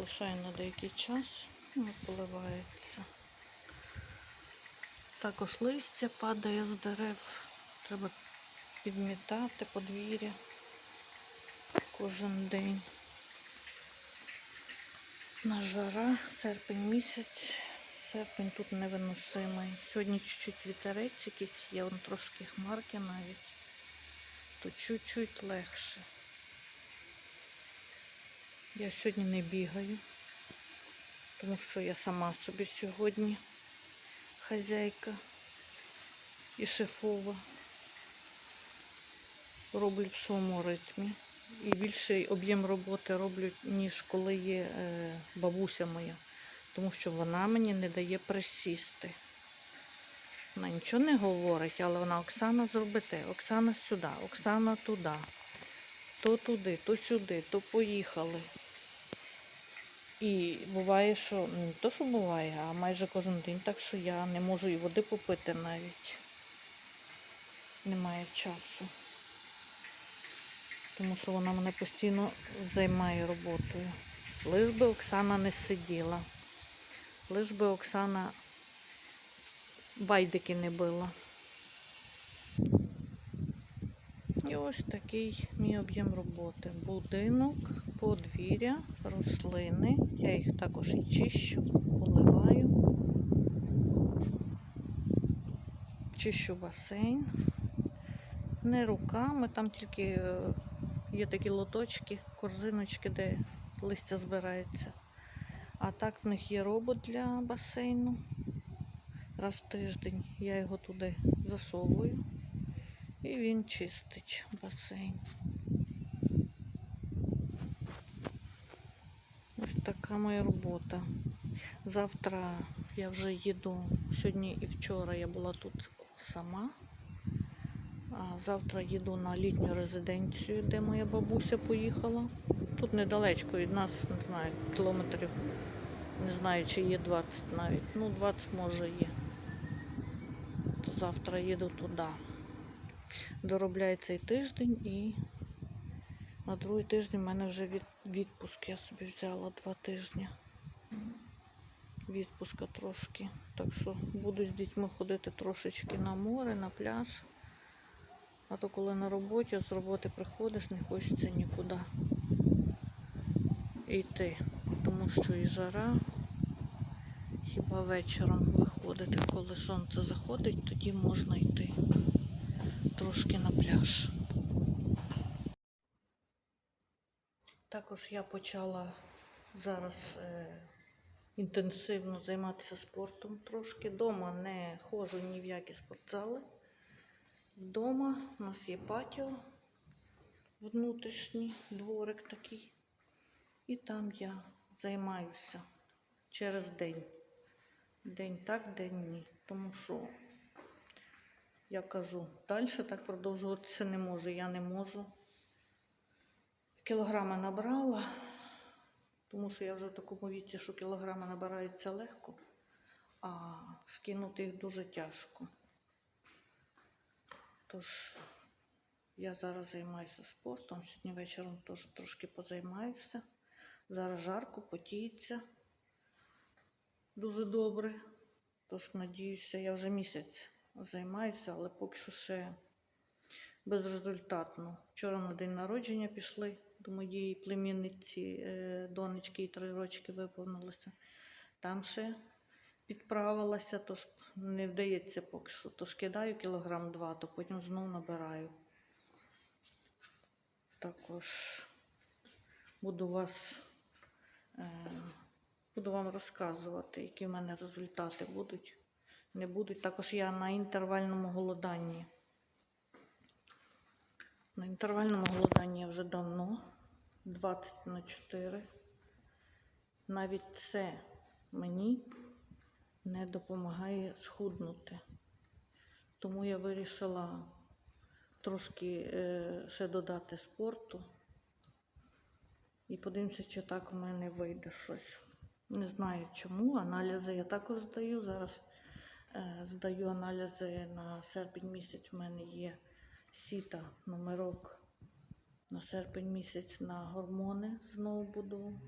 залишаю на деякий час, ну, поливається. Також листя падає з дерев. Треба підмітати подвір'я кожен день. На жара, серпень місяць. Серпень тут невиносимий. Сьогодні чуть-чуть вітерець якийсь, є трошки хмарки навіть. То чуть-чуть легше. Я сьогодні не бігаю, тому що я сама собі сьогодні хазяйка і шефова. Роблю в своєму ритмі. І більший об'єм роботи роблю, ніж коли є е, бабуся моя. Тому що вона мені не дає присісти. Вона нічого не говорить, але вона Оксана зроби те, Оксана сюди, Оксана туди. То туди, то сюди, то поїхали. І буває, що не то, що буває, а майже кожен день, так що я не можу і води попити навіть. Немає часу. Тому що вона мене постійно займає роботою. Лиш би Оксана не сиділа. Лиш би Оксана байдики не била. І ось такий мій об'єм роботи. Будинок, подвір'я, рослини. Я їх також і чищу, поливаю. Чищу басейн. Не руками, там тільки е, є такі лоточки, корзиночки, де листя збирається. А так в них є робот для басейну. Раз в тиждень я його туди засовую. І він чистить басейн. Ось така моя робота. Завтра я вже їду. Сьогодні і вчора я була тут сама. А завтра їду на літню резиденцію, де моя бабуся поїхала. Тут недалечко від нас, не знаю, кілометрів, не знаю, чи є 20 навіть. Ну, 20 може є. То завтра їду туди. Доробляю цей тиждень і на другий тиждень в мене вже від, відпуск. Я собі взяла два тижні. Відпуска трошки. Так що буду з дітьми ходити трошечки на море, на пляж. А то коли на роботі, з роботи приходиш, не хочеться нікуди йти. Тому що і жара. Хіба вечором виходити, коли сонце заходить, тоді можна йти трошки на пляж. Також я почала зараз е, інтенсивно займатися спортом трошки. Дома не ходжу ні в які спортзали. Вдома у нас є патіо внутрішній дворик такий. І там я займаюся через день. День так, день ні. Тому що я кажу, далі так продовжуватися не може. Я не можу. Кілограми набрала, тому що я вже в такому віці, що кілограми набираються легко, а скинути їх дуже тяжко. Тож я зараз займаюся спортом. Сьогодні вечором теж трошки позаймаюся. Зараз жарко, потіється дуже добре. Тож, надіюся, я вже місяць займаюся, але поки що ще безрезультатно. Вчора на день народження пішли до моєї племінниці, е, донечки, і три рочки виповнилося. Там ще підправилася, тож не вдається поки що. Тож кидаю кілограм два, то потім знову набираю. Також буду вас. Е, Буду вам розказувати, які в мене результати будуть, не будуть. Також я на інтервальному голоданні. На інтервальному голоданні я вже давно, 20 на 4. Навіть це мені не допомагає схуднути. Тому я вирішила трошки е, ще додати спорту. І подивимося, чи так у мене вийде щось. Не знаю чому. Аналізи я також здаю. Зараз здаю аналізи на серпень місяць. У мене є сіта, номерок. На серпень місяць на гормони знову буду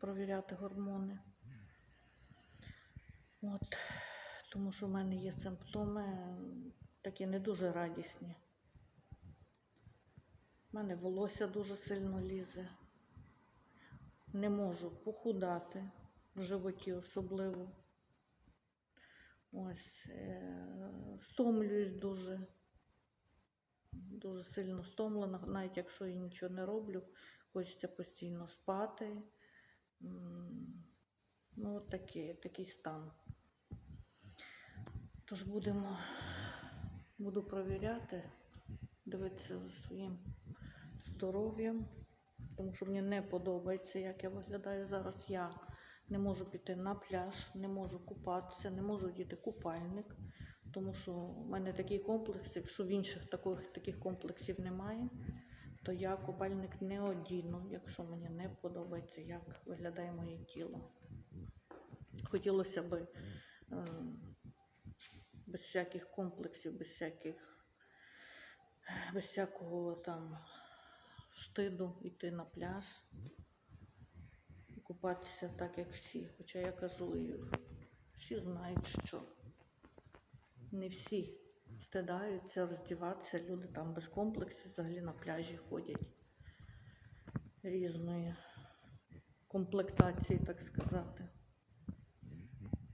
провіряти гормони. От, тому що в мене є симптоми такі не дуже радісні. У мене волосся дуже сильно лізе. Не можу похудати в животі особливо. Ось, е, стомлююсь дуже. Дуже сильно стомлена, навіть якщо я нічого не роблю, хочеться постійно спати. Ну, от такий, такий стан. Тож будемо, буду провіряти, дивитися за своїм здоров'ям, тому що мені не подобається, як я виглядаю зараз. Я не можу піти на пляж, не можу купатися, не можу вдіти купальник, тому що в мене такий комплекс, якщо в інших таких, таких комплексів немає, то я купальник не одіну, якщо мені не подобається, як виглядає моє тіло. Хотілося б ем, без всяких комплексів, без всяких, без всякого там стиду йти на пляж, купатися так, як всі. Хоча я кажу, всі знають, що не всі стидаються роздіватися, люди там без комплексів взагалі на пляжі ходять різної комплектації, так сказати.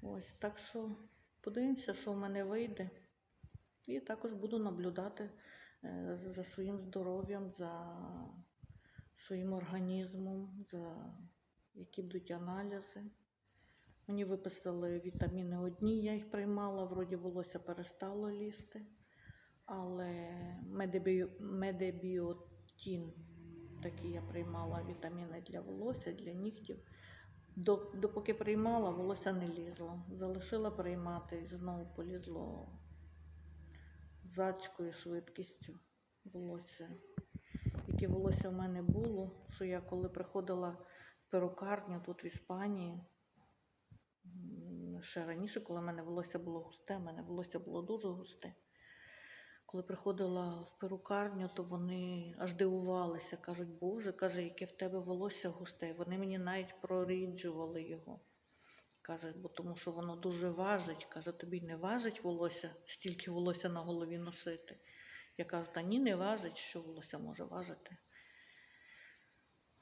Ось так що подивимося, що в мене вийде. І також буду наблюдати е, за своїм здоров'ям, за своїм організмом, за які будуть аналізи. Мені виписали вітаміни одні, я їх приймала, вроді волосся перестало лізти, але медебіо- медебіотін, такі я приймала вітаміни для волосся, для нігтів. До- Допоки приймала, волосся не лізло. Залишила приймати і знову полізло з адською швидкістю волосся. Яке волосся в мене було, що я коли приходила перукарню тут в Іспанії, ще раніше, коли в мене волосся було густе, в мене волосся було дуже густе. Коли приходила в перукарню, то вони аж дивувалися. Кажуть, Боже, каже, яке в тебе волосся густе. Вони мені навіть проріджували його. Каже, бо тому що воно дуже важить. Каже, тобі не важить волосся, стільки волосся на голові носити. Я кажу, та ні, не важить, що волосся може важити.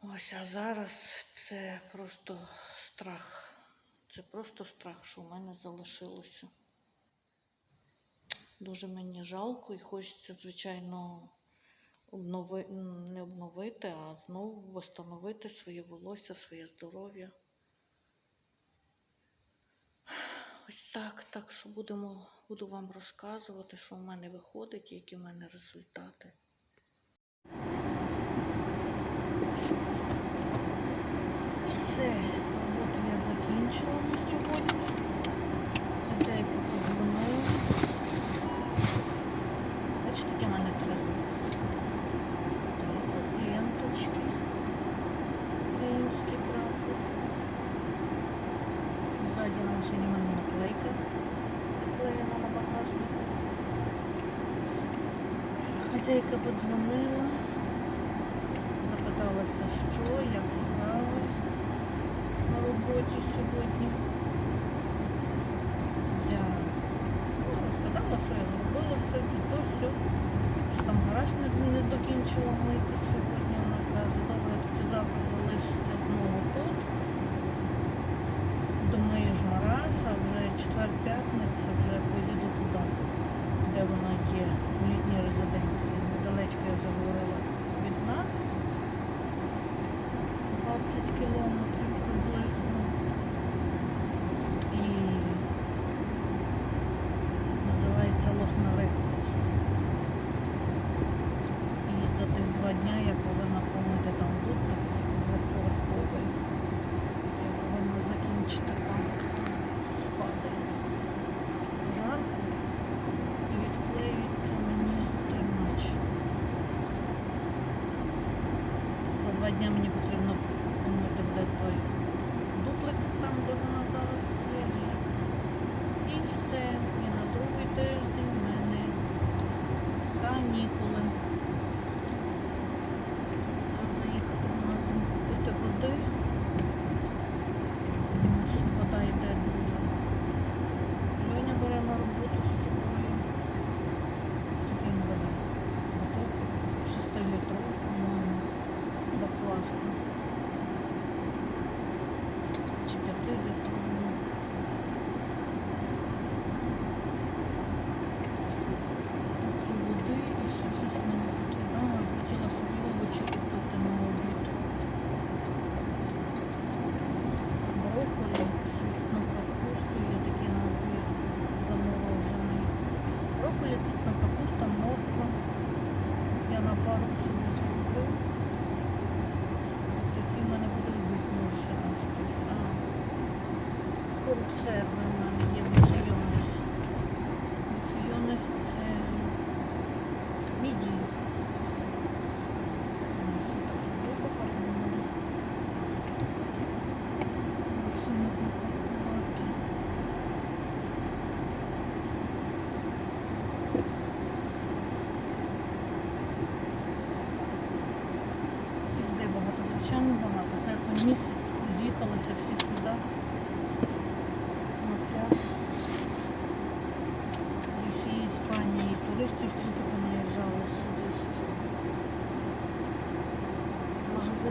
Ось, а зараз це просто страх. Це просто страх, що в мене залишилося. Дуже мені жалко і хочеться, звичайно, обнови... не обновити, а знову встановити своє волосся, своє здоров'я. Ось так, так що будемо, буду вам розказувати, що в мене виходить, які в мене результати. я закінчила на сьогодні. Хазяйка подзвонила. Бачите, такі в мене тризуб. Тризуб, ленточки. Український прапор. Ззаді на машині в мене наклейка наклеєна на багажнику. Хазяйка подзвонила,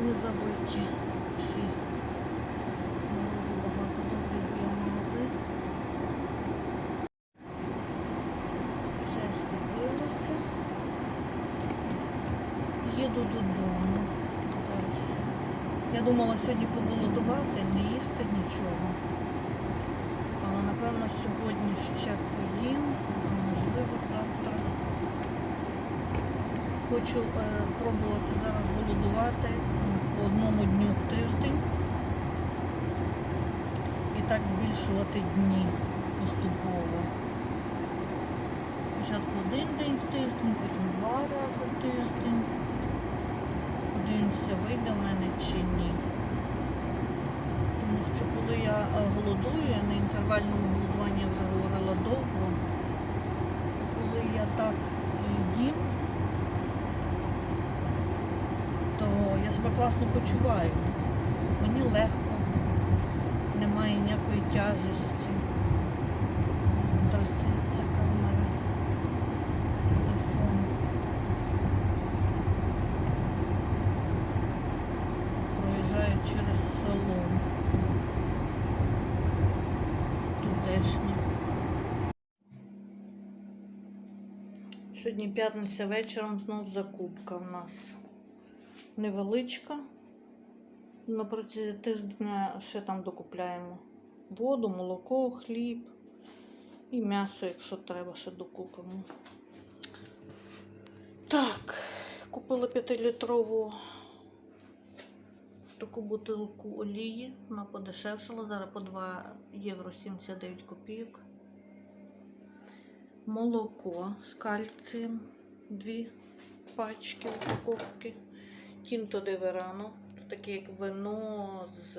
Магазини забиті всі. Багато добрий є магазин. Все скупилося. Їду додому. Я думала сьогодні поголодувати, не їсти нічого. Але напевно сьогодні ще поїм, можливо завтра. Хочу е, пробувати зараз голодувати по одному дню в тиждень. І так збільшувати дні поступово. Спочатку один день в тиждень, потім два рази в тиждень. Подивимося, вийде в мене чи ні. Тому що коли я е, голодую, я на інтервальному голодуванні вже говорила довго. Коли я так е, їм, то я себе класно почуваю. Мені легко, немає ніякої тяжесті. Трясеться камера, телефон. проїжджаю через село. Тутешнє. Сьогодні п'ятниця вечором знов закупка в нас невеличка. На протязі тижня ще там докупляємо воду, молоко, хліб і м'ясо, якщо треба, ще докупимо. Так, купила 5-літрову таку бутилку олії. Вона подешевшала. Зараз по 2 євро 79 копійок. Молоко з кальцієм. Дві пачки упаковки. Тінто де Верано. Таке як вино з,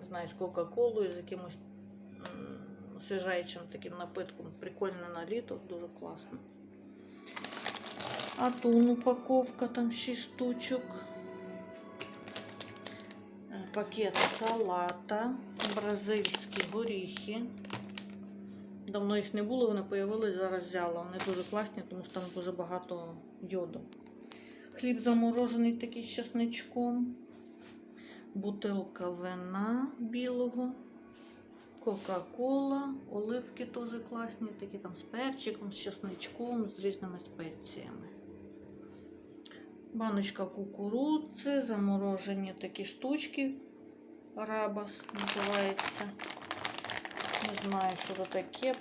не знаю, з Кока-Колою, з якимось освіжаючим таким напитком. Прикольне на літо, дуже класно. Атун упаковка, там 6 штучок. Е, Пакет салата, бразильські горіхи. Давно їх не було, вони появились, зараз взяла. Вони дуже класні, тому що там дуже багато йоду. Хліб заморожений такий з чесничком. Бутилка вина білого. Кока-кола, оливки теж класні, такі там з перчиком, з чесничком, з різними спеціями. Баночка кукурудзи, заморожені такі штучки. Рабас називається. Не знаю, що це таке.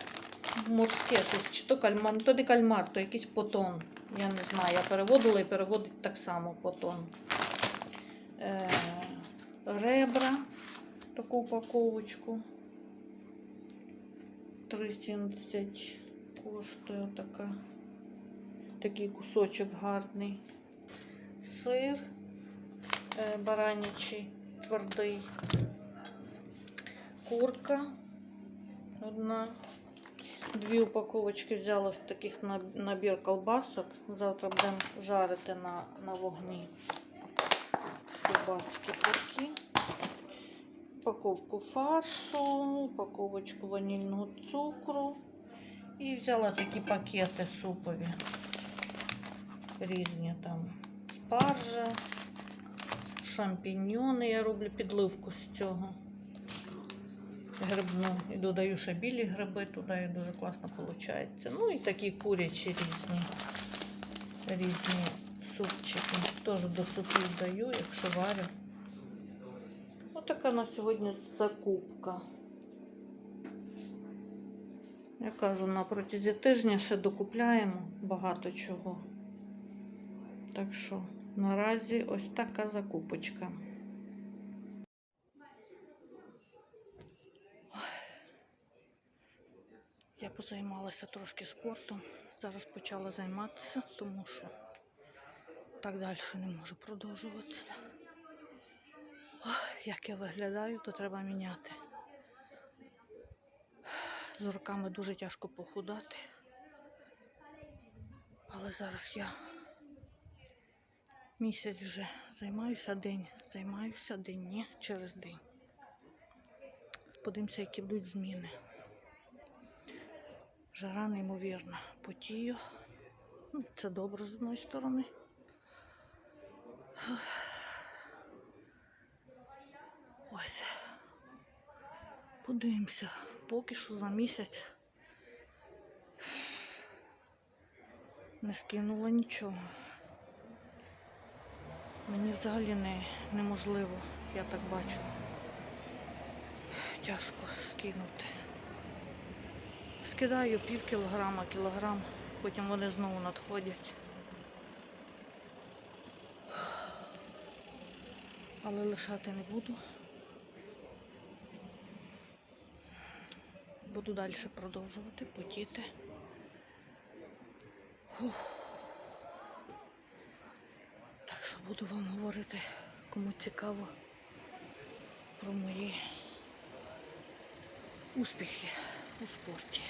Морське щось. Чи то кальмар, то не кальмар, то якийсь потон. Я не знаю. Я переводила і переводить так само потон. Е, ребра, таку упаковочку. 3,70 коштує така. Такий кусочок гарний. Сир е, баранячий, твердий. Курка одна. Дві упаковочки взяла таких набір колбасок. Завтра будемо жарити на, на вогні. Колбаски такі. Упаковку фаршу, упаковочку ванільного цукру. І взяла такі пакети супові. Різні там спаржа, шампіньйони. Я роблю підливку з цього грибну. І додаю ще білі гриби туди, і дуже класно виходить. Ну і такі курячі різні, різні супчики. Теж до супів даю, якщо варю. Отака на сьогодні закупка. Я кажу, на протязі тижня ще докупляємо багато чого. Так що наразі ось така закупочка. Я позаймалася трошки спортом. Зараз почала займатися, тому що так далі не можу продовжуватися. Як я виглядаю, то треба міняти. З руками дуже тяжко похудати. Але зараз я місяць вже займаюся день, займаюся день, ні, через день. Подивимося, які будуть зміни. Жара неймовірна. Потію. Ну, Це добре з одної сторони. Ось. Подивимося. Поки що за місяць не скинула нічого. Мені взагалі не, неможливо, я так бачу. Тяжко скинути. Скидаю пів кілограма, кілограм, потім вони знову надходять. Але лишати не буду. Буду далі продовжувати потіти. Фух. Так що буду вам говорити, кому цікаво про мої успіхи у спорті.